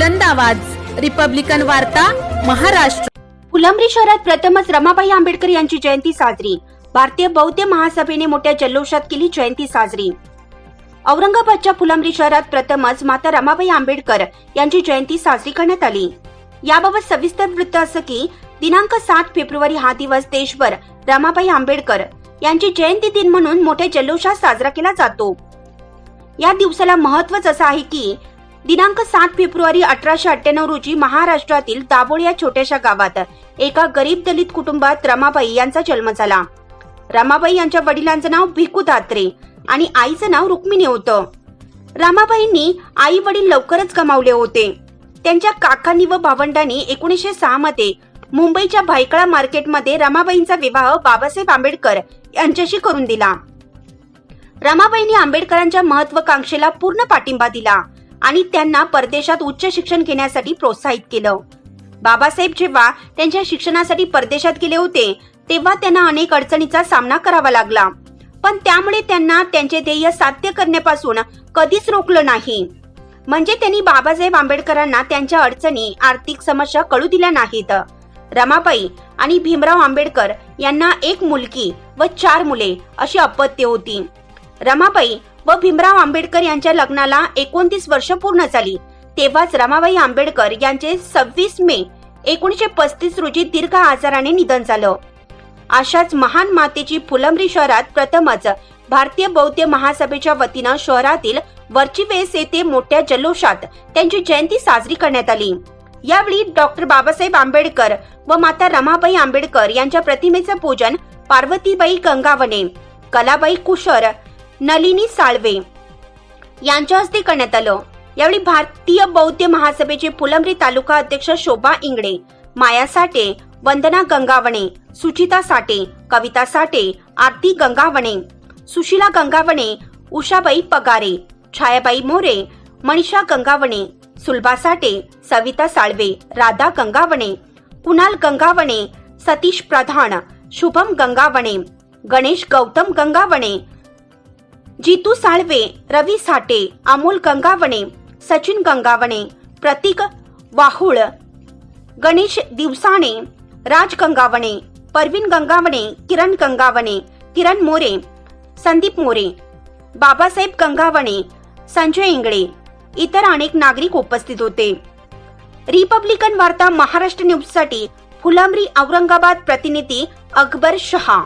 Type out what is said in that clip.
बुलंद आवाज. रिपब्लिकन वार्ता महाराष्ट्र. फुलंब्री शहरात प्रथमच रमाबाई आंबेडकर यांची जयंती साजरी. भारतीय बौद्ध महासभेने मोठ्या जल्लोषात केली जयंती साजरी. औरंगाबादच्या फुलंब्री शहरात प्रथमच माता रमाबाई आंबेडकर यांची जयंती साजरी करण्यात आली. याबाबत सविस्तर वृत्त असं की दिनांक सात फेब्रुवारी हा दिवस देशभर रमाबाई आंबेडकर यांची जयंती दिन म्हणून मोठ्या जल्लोषात साजरा केला जातो. या दिवसाला महत्वच असं आहे की दिनांक सात फेब्रुवारी अठराशे अठ्ठ्याण्णव रोजी महाराष्ट्रातील दाभोळ या छोट्याशा गावात एका गरीब दलित कुटुंबात रमाबाई यांचा जन्म झाला. रमाबाई यांच्या वडिलांचं नाव भिकू दात्रे आणि आईचं नाव रुक्मिणी होतं. रमाबाईंनी आई वडील लवकरच गमावले होते. त्यांच्या काकांनी व भावंडांनी एकोणीसशे सहा मध्ये मुंबईच्या भायखळा मार्केटमध्ये रमाबाईंचा विवाह बाबासाहेब आंबेडकर यांच्याशी करून दिला. रमाबाईंनी आंबेडकरांच्या महत्वाकांक्षेला पूर्ण पाठिंबा दिला. आणि त्यांना परदेशात उच्च शिक्षण घेण्यासाठी प्रोत्साहित केलं. बाबासाहेब जेव्हा त्यांच्या शिक्षणासाठी परदेशात गेले होते तेव्हा त्यांना अनेक अडचणीचा सामना करावा लागला. पण त्यामुळे त्यांना त्यांचे ध्येय साध्य करण्यापासून कधीच रोखलं नाही. म्हणजे त्यांनी बाबासाहेब आंबेडकरांना त्यांच्या अडचणी आर्थिक समस्या कळू दिल्या नाहीत. रमाबाई आणि भीमराव आंबेडकर यांना एक मुलगी व चार मुले अशी अपत्य होती. रमाबाई व भीमराव आंबेडकर यांच्या लग्नाला एकोणतीस वर्ष पूर्ण झाली. तेव्हाच रमाबाई आंबेडकर यांचे सव्वीस मे एकोणीशे पस्तीस रोजी दीर्घ आजाराने निधन झालं. अशाच महान मातेची फुलंब्री शहरात प्रथमच भारतीय बौद्ध महासभेच्या वतीनं शहरातील वर्चिवेस येथे मोठ्या जल्लोषात त्यांची जयंती साजरी करण्यात आली. यावेळी डॉक्टर बाबासाहेब आंबेडकर व माता रमाबाई आंबेडकर यांच्या प्रतिमेचं पूजन पार्वतीबाई गंगावणे कलाबाई कुशर नलिनी साळवे यांच्या हस्ते करण्यात आलं. यावेळी भारतीय बौद्ध महासभेचे फुलंब्री तालुका अध्यक्ष शोभा इंगडे माया साठे वंदना गंगावणे सुचिता साठे कविता साठे आरती गंगावणे सुशीला गंगावणे उषाबाई पगारे छायाबाई मोरे मनीषा गंगावणे सुलभा साठे सविता साळवे राधा गंगावणे कुणाल गंगावणे सतीश प्रधान शुभम गंगावणे गणेश गौतम गंगावणे जितू साळवे रवी साटे अमोल गंगावणे सचिन गंगावणे प्रतीक वाहुळ गणेश दिवसाणे राज गंगावणे परवीन गंगावणे किरण गंगावणे किरण मोरे संदीप मोरे बाबासाहेब गंगावणे संजय इंगळे इतर अनेक नागरिक उपस्थित होते. रिपब्लिकन वार्ता महाराष्ट्र न्यूजसाठी फुलंब्री औरंगाबाद प्रतिनिधी अकबर शहा.